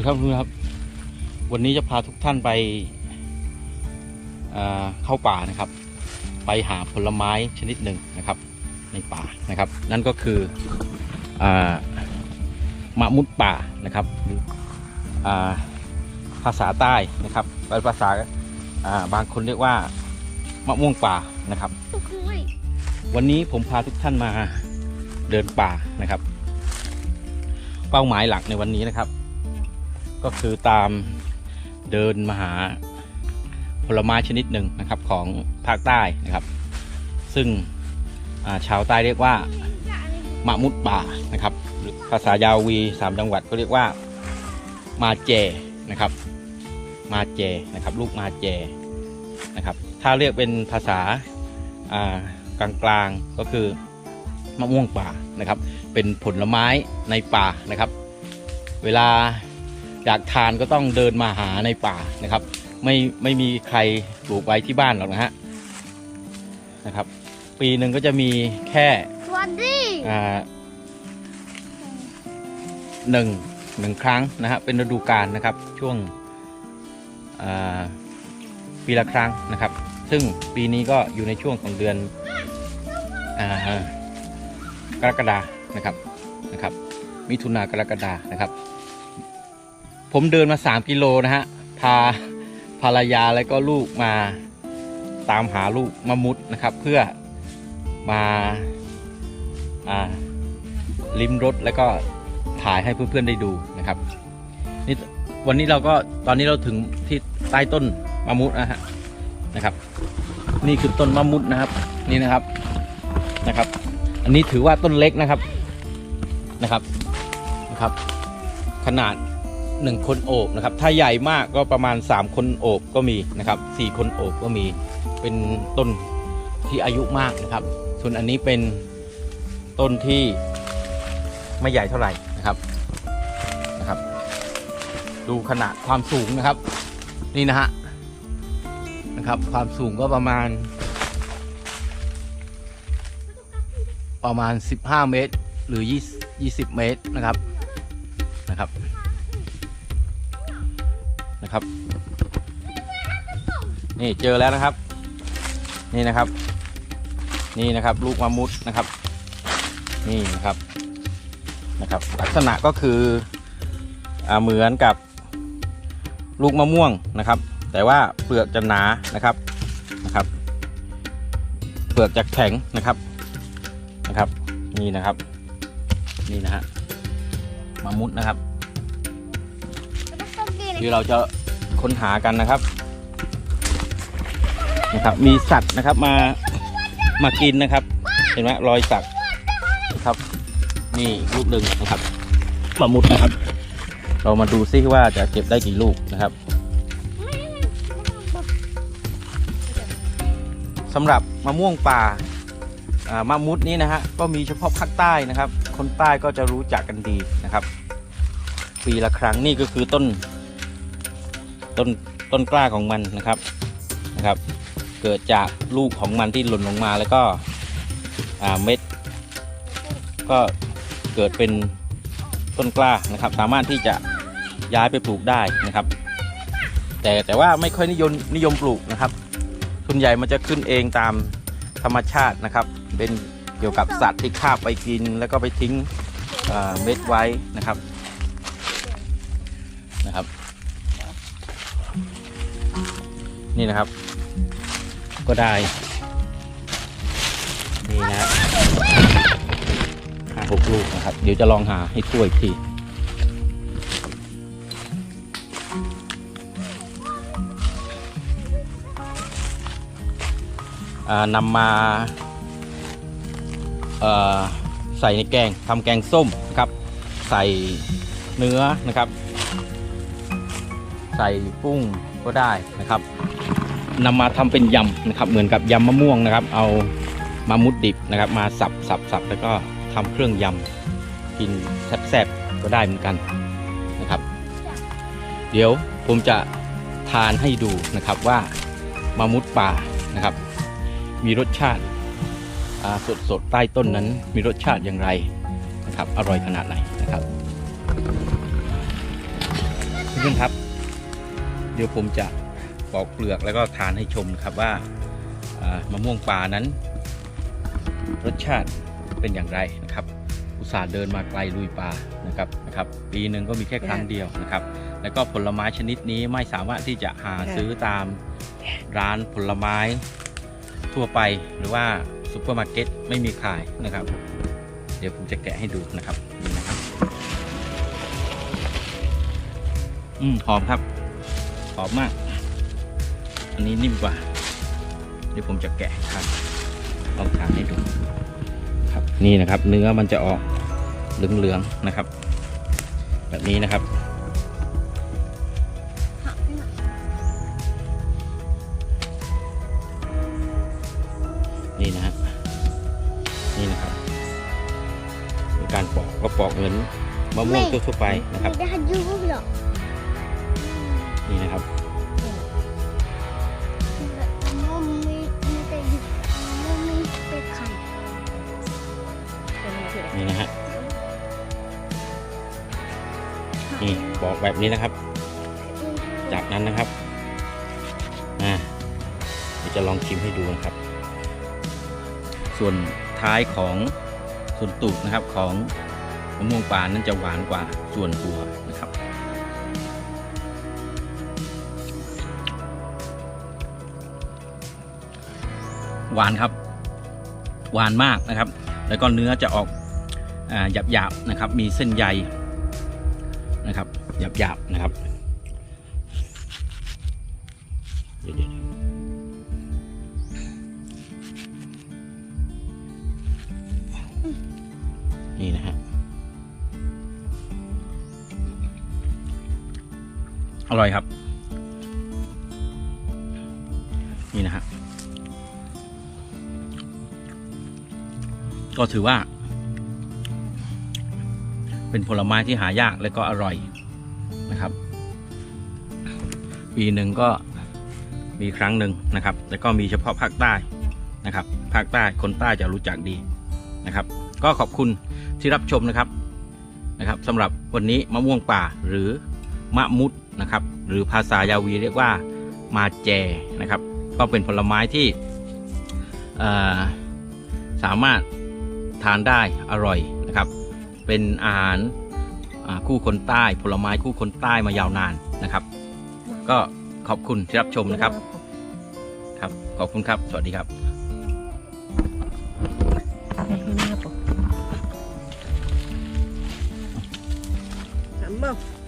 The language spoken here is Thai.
ดีครับเพื่อนครับ วันนี้จะพาทุกท่านไปเข้าป่านะครับ ไปหาผลไม้ชนิดหนึ่งนะครับ ในป่านะครับ นั่นก็คืออมะมุดป่านะครับหรืออ่าภาษาใต้นะครับเป็นภาษาาบางคนเรียกว่ามะม่วงป่านะครับ วันนี้ผมพาทุกท่านมาเดินป่านะครับ เป้าหมายหลักในวันนี้นะครับ ก็คือตามเดินมาหาผลไม้ชนิดหนึ่งนะครับของภาคใต้นะครับ ซึ่งาชาวใต้เรียกว่ามะมุดป่านะครับหรือภาษายาวีสามจังหวัดก็เรียกว่ามาเจนะครับ มาเจนะครับ ลูกมาเจนะครับ ถ้าเรียกเป็นภาษาากลางๆก็คือมะม่วงป่านะครับ เป็นผลไม้ในป่านะครับ เวลา อยากทานก็ต้องเดินมาหาในป่านะครับ ไม่ไม่มีใครปลูกไว้ที่บ้านหรอกนะฮะนะครับ ปีหนึ่งก็จะมีแค่สวัสดีอ่าหนึ่งหนึ่งครั้งนะฮะเป็นฤดูกาลนะครับช่วงอ่าปีละครั้งนะครับ ซึ่งปีนี้ก็อยู่ในช่วงของเดือนอากรกฎานะครับนะครับ มิถุนากรกฎานะครับ ผมเดินมา 3 กิโลนะฮะ พาภรรยาและก็ลูกมาตามหาลูกมะมุดนะครับ เพื่อมาอ่าลิมรถแล้วก็ถ่ายให้เพื่อนๆได้ดูนะครับนี่วันนี้เราก็ตอนนี้เราถึงที่ใต้ต้นมะมุดนะฮะนะครับ นี่คือต้นมะมุดนะครับ นี่นะครับนะครับ อันนี้ถือว่าต้นเล็กนะครับนะครับนะครับ ขนาด หนึ่งคนโอบนะครับ ถ้าใหญ่มากก็ประมาณ 3 คนโอบก็มีนะครับสี่คนโอบก็มีเป็นต้นที่อายุมากนะครับ ส่วนอันนี้เป็นต้นที่ไม่ใหญ่เท่าไหร่นะครับนะครับ ดูขนาดความสูงนะครับ นี่นะฮะนะครับ ความสูงก็ประมาณ ประมาณ 15 เมตร หรือ 20 เมตรนะครับนะครับ นะครับ นี่เจอแล้วนะครับ นี่นะครับ นี่นะครับ ลูกมะมุดนะครับ นี่นะครับนะครับ ลักษณะก็คืออเหมือนกับลูกมะม่วงนะครับ แต่ว่าเปลือกจะหนานะครับนะครับ เปลือกจะแข็งนะครับนะครับ นี่นะครับ นี่นะฮะมามุดนะครับ ที่เราจะค้นหากันนะครับนะครับ มีสัตว์นะครับมามากินนะครับ เห็นไหมรอยสัตว์นะครับ นี่ลูกหนึ่งนะครับมามุดนะครับ เรามาดูซิว่าจะเก็บได้กี่ลูกนะครับสำหรับมะม่วงป่าอ่ามะมุดนี้นะฮะก็มีเฉพาะภาคใต้นะครับ คนใต้ก็จะรู้จักกันดีนะครับ ปีละครั้งนี่ก็คือต้น ต้นต้นกล้าของมันนะครับนะครับ เกิดจากลูกของมันที่หล่นลงมาแล้วก็เม็ด ก็เกิดเป็นต้นกล้านะครับ สามารถที่จะย้ายไปปลูกได้นะครับ แต่แต่ว่าไม่ค่อยนิยมนิยมปลูกนะครับส่วนใหญ่มันจะขึ้นเองตามธรรมชาตินะครับ เป็นเกี่ยวกับสัตว์ที่คาบไปกิน แล้วก็ไปทิ้งเม็ดไว้นะครับนะครับ นี่นะครับ ก็ได้ นี่นะห้าหกลูกนะครับ เดี๋ยวจะลองหาให้ทั่วอีกทีนำมาใส่ในแกงทำแกงส้มนะครับ ใส่เนื้อนะครับ ใส่กุ้งก็ได้นะครับ นำมาทำเป็นยำนะครับ เหมือนกับยำมะม่วงนะครับ เอามามุดดิบนะครับ มาสับสับสับแล้วก็ทำเครื่องยำกินแซ่บๆก็ได้เหมือนกันนะครับ เดี๋ยวผมจะทานให้ดูนะครับว่ามามุดป่านะครับ มีรสชาติสดสดใต้ต้นนั้น มีรสชาติอย่างไรนะครับ อร่อยขนาดไหนนะครับเพื่อนๆครับ เดี๋ยวผมจะ ปอกเปลือกแล้วก็ทานให้ชมครับว่าอ่ามะม่วงป่านั้น รสชาติเป็นอย่างไรนะครับ อุตส่าห์เดินมาไกลลุยป่านะครับนะครับ ปีหนึ่งก็มีแค่ครั้งเดียวนะครับ แล้วก็ผลไม้ชนิดนี้ไม่สามารถที่จะหาซื้อตามร้านผลไม้ทั่วไปหรือว่าซูเปอร์มาร์เก็ตไม่มีขายนะครับ เดี๋ยวผมจะแกะให้ดูนะครับนี่นะครับ อืมหอมครับ หอมมาก อันนี้นิ่มกว่า เดี๋ยวผมจะแกะให้ครับลองทานให้ดูครับนี่นะครับ เนื้อมันจะออกเหลืองๆนะครับ แบบนี้นะครับนี่นะฮะนี่นะครับเป็นการปอกก็ปอกเหมือนมะม่วงทั่วๆไปนะครับ Det här gjorde jag. นี่นะครับ แบบนี้นะครับ จากนั้นนะครับอ่าเดี๋ยวจะลองชิมให้ดูนะครับ ส่วนท้ายของส่วนตูดนะครับของมะม่วงป่านั้นจะหวานกว่าส่วนตัวนะครับหวานครับ หวานมากนะครับ แล้วก็เนื้อจะออกอาหยาบๆนะครับ มีเส้นใยนะครับ หยาบๆนะครับเดี๋ยวนี่นะฮะอร่อยครับ นี่นะฮะก็ถือว่า เป็นผลไม้ที่หายากและก็อร่อย ปีหนึ่งก็มีครั้งหนึ่งนะครับแล้วก็มีเฉพาะภาคใต้นะครับ ภาคใต้คนใต้จะรู้จักดีนะครับ ก็ขอบคุณที่รับชมนะครับนะครับสำหรับวันนี้มะม่วงป่าหรือมะมุดนะครับ หรือภาษายาวีเรียกว่ามาแจนะครับ ก็เป็นผลไม้ที่เอ่อสามารถทานได้อร่อยนะครับ เป็นอาหารคู่คนใต้ผลไม้คู่คนใต้มายาวนานนะครับ ก็ขอบคุณที่รับชมนะครับ ครับ ขอบคุณครับ สวัสดีครับ Sambal.